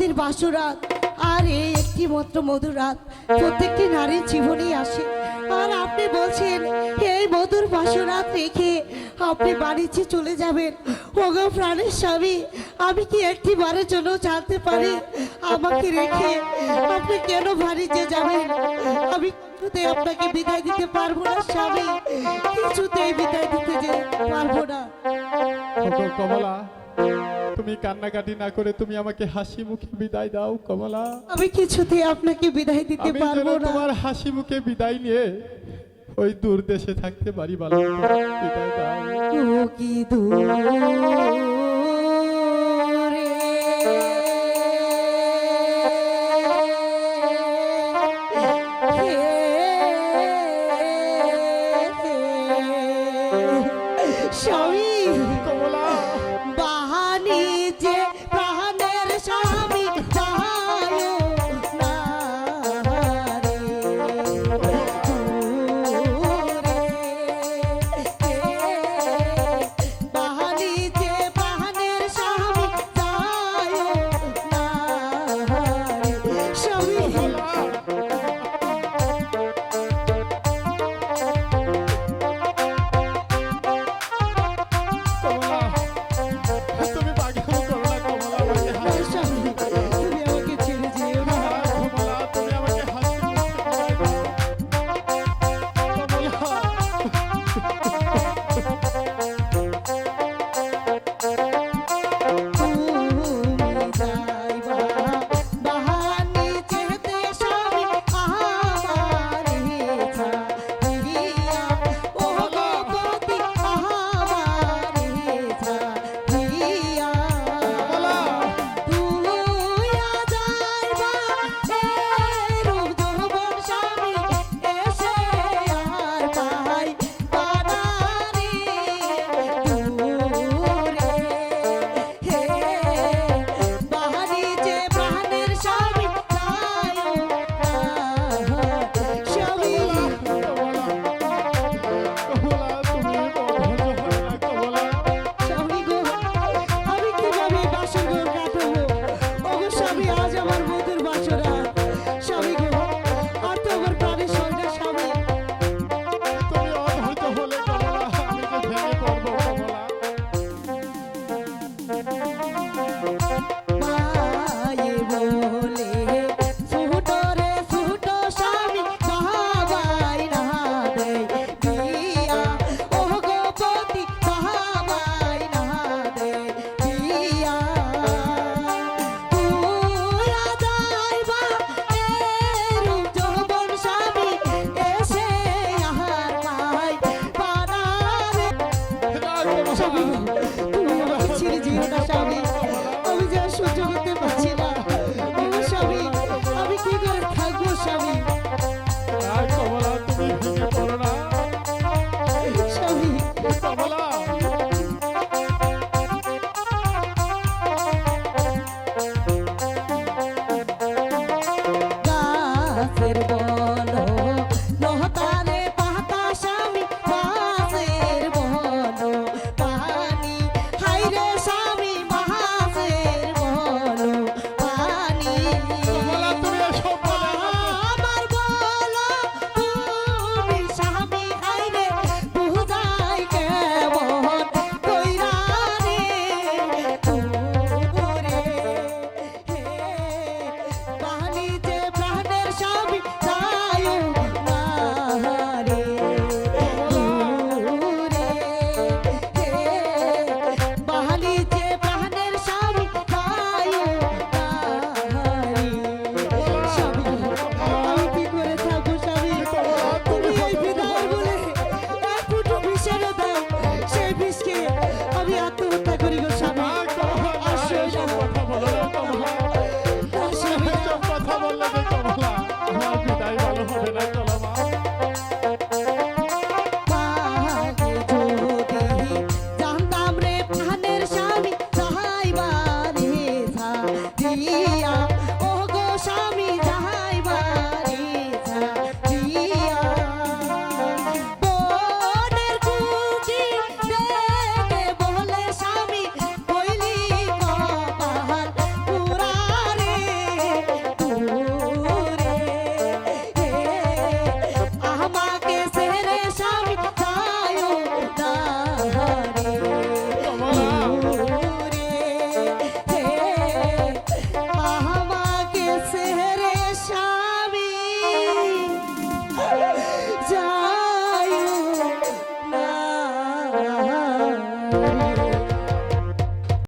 আমাদের বাসরাত। আর এই একটি মাত্র মধুর রাত। প্রত্যেকটি নারীর জীবনেই আসে। আর আপনি বলছেন, এই মধুর বাসরাত রেখে আপনি বাড়িতে চলে যাবেন, ওগো প্রাণের স্বামী, আমি কি একটি বারের জন্য জানতে পারি? আমাকে রেখে আপনি কেন বাড়িতে যাবেন? আমি কিছুতেই আপনাকে বিদায় দিতে পারব না, স্বামী। কিছুতেই বিদায় দিতে পারব না। কমলা। তুমি কান্নাকাটি না করে তুমি আমাকে হাসি মুখে বিদায় দাও কমলা। আমি কিছুতে আপনাকে বিদায় দিতে পারব না। তোমার হাসি মুখে বিদায় নিয়ে ওই দূর দেশে থাকতে পারি ভালো বিদায় দাও। কি দূরে? স্বামী ছেড়ে যেও না স্বামী আমি যা সহ্য করতে পারছি না স্বামী আমি কি করে থাকব স্বামী hacer করি গো স্বামী কথা বলে কমলা কথা বললে স্বামী Yeah.